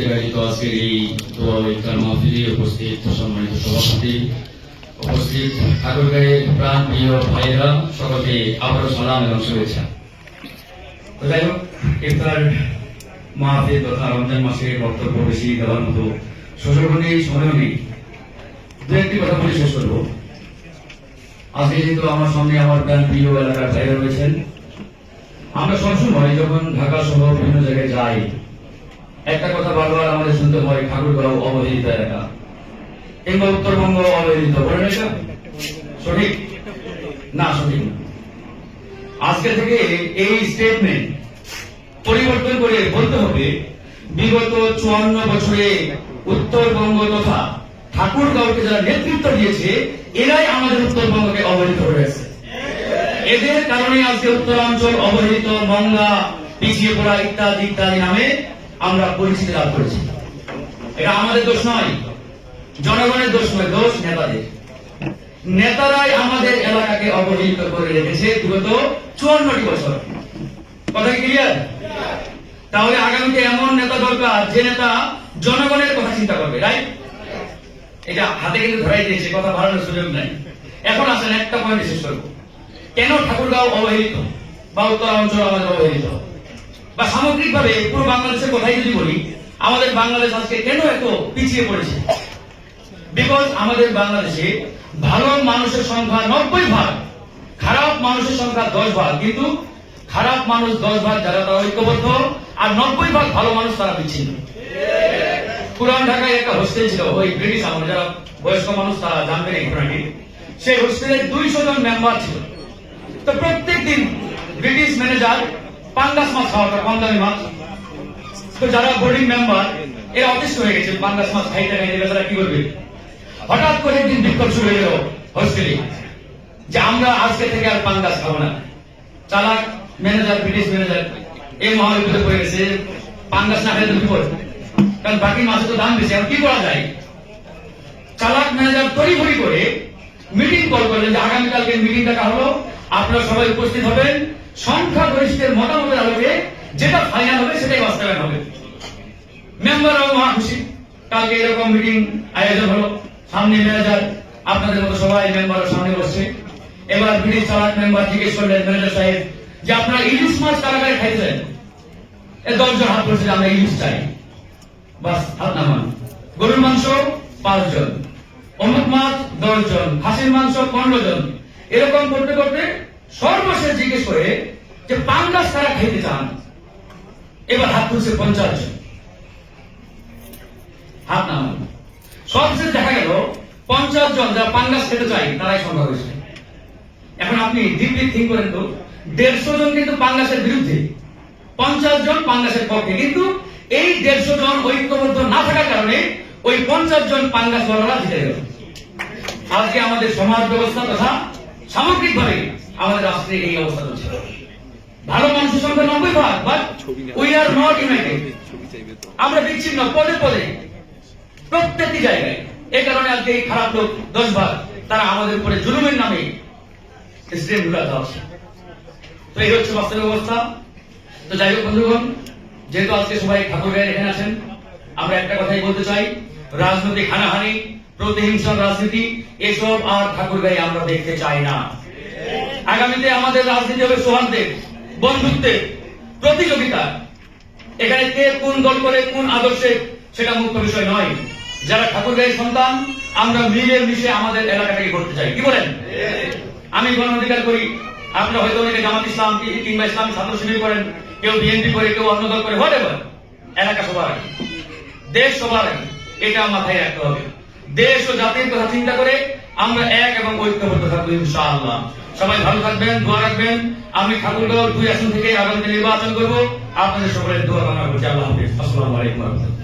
কর্তৃক আজকের এই দোয়া ও ইফতার মাহফিলে উপস্থিত সম্মানিত সভাপতি, উপস্থিত ঠাকুরগাঁয়ের প্রাণ প্রিয় ভাইরা সকলকে আবারও সালাম এবং শুভেচ্ছা। যাই হোক, ইফতার মাহফিল তথা রমজান মাসের বক্তব্য বেশি দেওয়ার মতো নেই, সময়ও নেই। দু একটি কথা বলে শেষ করব। আজকে যেহেতু আমার সামনে আমার প্রাণ প্রিয় এলাকার ভাইরা রয়েছেন, আমরা সবসময় যখন ঢাকা সহ বিভিন্ন জায়গায় যাই একটা কথা বারবার আমাদের শুনতে হয়, ঠাকুরগাঁও অবহেলিত এলাকা। কিংবা উত্তরবঙ্গ অবহেলিত বলেন সঠিক? না সঠিক না। আজকে থেকে এই স্টেটমেন্ট পরিবর্তন করে বলতে হবে, বিগত চুয়ান্ন বছরে উত্তরবঙ্গ তথা ঠাকুরগাঁওকে যারা নেতৃত্ব দিয়েছে, এরাই আমাদের উত্তরবঙ্গকে অবহেলিত হয়েছে এদের কারণে আজকে উত্তরাঞ্চল অবহেলিত মঙ্গা পিছিয়ে পড়া ইত্যাদি ইত্যাদি নামে আমরা পরিচিতি লাভ করেছি। এটা আমাদের দোষ নয়, জনগণের দোষ নয়, দোষ নেতাদের। নেতারাই আমাদের এলাকাকে অবহেলিত করে রেখেছে বিগত চুয়ান্নটি বছর। কথা ক্লিয়ার তাহলে আগামীতে এমন নেতা দরকার, যে নেতা জনগণের কথা চিন্তা করবে রাইট এটা হাতে কিন্তু ধরাই দিয়েছে, কথা বাড়ানোর সুযোগ নাই। এখন আসেন একটা পয়েন্ট শেষ করব। কেন ঠাকুরগাঁও অবহেলিত বা উত্তরাঞ্চল আমাদের অবহেলিত? বা সামগ্রিকভাবে পুরো বাংলাদেশের কথাই যদি বলি, আমাদের বাংলাদেশ আজকে কেন এত পিছিয়ে পড়েছে? বিকজ আমাদের বাংলাদেশে ভালো মানুষের সংখ্যা নব্বই ভাগ, খারাপ মানুষের সংখ্যা দশ ভাগ, কিন্তু খারাপ মানুষ দশ ভাগ যারা তারা ঐক্যবদ্ধ, আর নব্বই ভাগ ভালো মানুষ তারা বিচ্ছিন্ন। পুরান ঢাকায় একটা হোস্টেল ছিল, ওই ব্রিটিশ আমলে যারা বয়স্ক মানুষ তারা জানবেন এই ঘটনাটি। সেই হোস্টেলে দুইশো জন মেম্বার ছিল। তো প্রত্যেক দিন ব্রিটিশ ম্যানেজার পাঙ্গাস মাছ খাওয়াতো কম দামি মাছ। তো যারা বোর্ডিং মেম্বার এরা অতিষ্ঠ হয়ে গেছে, পাঙ্গাস মাছ খাইতে খাইতে তারা কি করবে? হঠাৎ করে একদিন বিক্ষোভ শুরু হয়ে গেল, হোস্টেলে। যে আমরা আজকে থেকে আর পাঙ্গাস খাব না। চালাক ম্যানেজার ব্রিটিশ ম্যানেজার এই মহাবিপদে পড়ে গেছে, পাঙ্গাস না খেলে বিপদ কারণ বাকি মাছ তো দাম বেশি, আর কি করা যায়? চালাক ম্যানেজার তড়িঘড়ি করে মিটিং কল করলেন যে আগামীকালকে মিটিং ডাকা হলো, আপনারা সবাই উপস্থিত হবেন সংখ্যা গরিষ্ঠের মতামতের আলোকে যেটা ফাইনাল হবে, সেটাই বাস্তবায়ন হবে। মেম্বাররাও মহা খুশি। কালকে এরকম মিটিং আয়োজন হলো। সামনে ম্যানেজার আপনাদের মতো সবাই মেম্বারের সামনে বসছে। এবার ব্রিটিশ চালাক মেম্বার জিজ্ঞেস করলেন ম্যানেজার সাহেব যে, আপনারা ইলিশ মাছ কারাগারে খাইতেছেন এ দশজন হাত করছে আমরা ইলিশ চাই। বাস, হাত নামান। গরুর মাংস, পাঁচজন। অমুক মাছ দশ জন খাসির মাংস পনেরো জন। এরকম করতে করতে সর্বশেষ জিজ্ঞেস করে যে পাঙ্গাস তারা খেতে চান। এবার হাত তুলছে পঞ্চাশ হাত নামান সবশেষ দেখা গেল, পঞ্চাশ জন যারা পাঙ্গাস খেতে চাই তারাই সংখ্যা হয়েছে। এখন আপনি ডিপলি থিঙ্ক করেন তো, দেড়শো জন কিন্তু পাঙ্গাসের বিরুদ্ধে, পঞ্চাশ জন পাঙ্গাসের পক্ষে। কিন্তু এই দেড়শো জন ঐক্যবদ্ধ না থাকার কারণে ওই পঞ্চাশ জন পাঙ্গাস বলারা জিতে গেল। আজকে আমাদের সমাজ ব্যবস্থা তথা সামগ্রিকভাবে আমাদের রাষ্ট্রে এই অবস্থা চলছে ভালো মানুষের সংখ্যা নব্বই ভাগ but we are not united আমরা বিচ্ছিন্ন, পদে পদে, প্রত্যেকটি জায়গায়। এই কারণে আজকে এই খারাপ লোক দশ ভাগ, তারা আমাদের উপরে জুলুমের নামে হচ্ছে তো এই হচ্ছে বাস্তব তো যাই হোক বন্ধুগণ, যেহেতু আজকে সবাই ঠাকুর গায়ে এখানে আছেন, আমরা একটা কথাই বলতে চাই। রাজনৈতিক হানাহানি, প্রতিহিংসার রাজনীতি, এসব আর ঠাকুর গায়ে আমরা দেখতে চাই না। আগামীতে আমাদের রাজনীতি হবে সৌহার্দ্যের বন্ধুত্বের প্রতিযোগিতা এখানে কে কোন দল করে, কোন আদর্শে, সেটা মুখ্য বিষয় নয়। যারা ঠাকুর গায়ের সন্তান, আমরা মিলে মিশে আমাদের এলাকাটাকে করতে চাই। কি বলেন? আমি গণ অধিকার করি। আপনারা হয়তো অনেকে জামাত ইসলাম কিংবা ইসলামী ছাত্র শিবির করেন, কেউ বিএনপি করে, কেউ অন্য দল করে হোয়াট এভার এলাকা সবার আগে। দেশ সবার আগে। এটা মাথায় রাখতে হবে। দেশ ও জাতির কথা চিন্তা করে আমরা এক এবং ঐক্যবদ্ধ থাকব, ইনশাআল্লাহ। সবাই ভালো থাকবেন, দোয়া রাখবেন। আমি ঠাকুরগাঁও দুই আসন থেকে আগামীতে নির্বাচন করব। আপনাদের সকলের দোয়া কামনা করছি। আল্লাহ হাফিজ। আসসালামু আলাইকুম ওয়া রাহমাতুল্লাহ।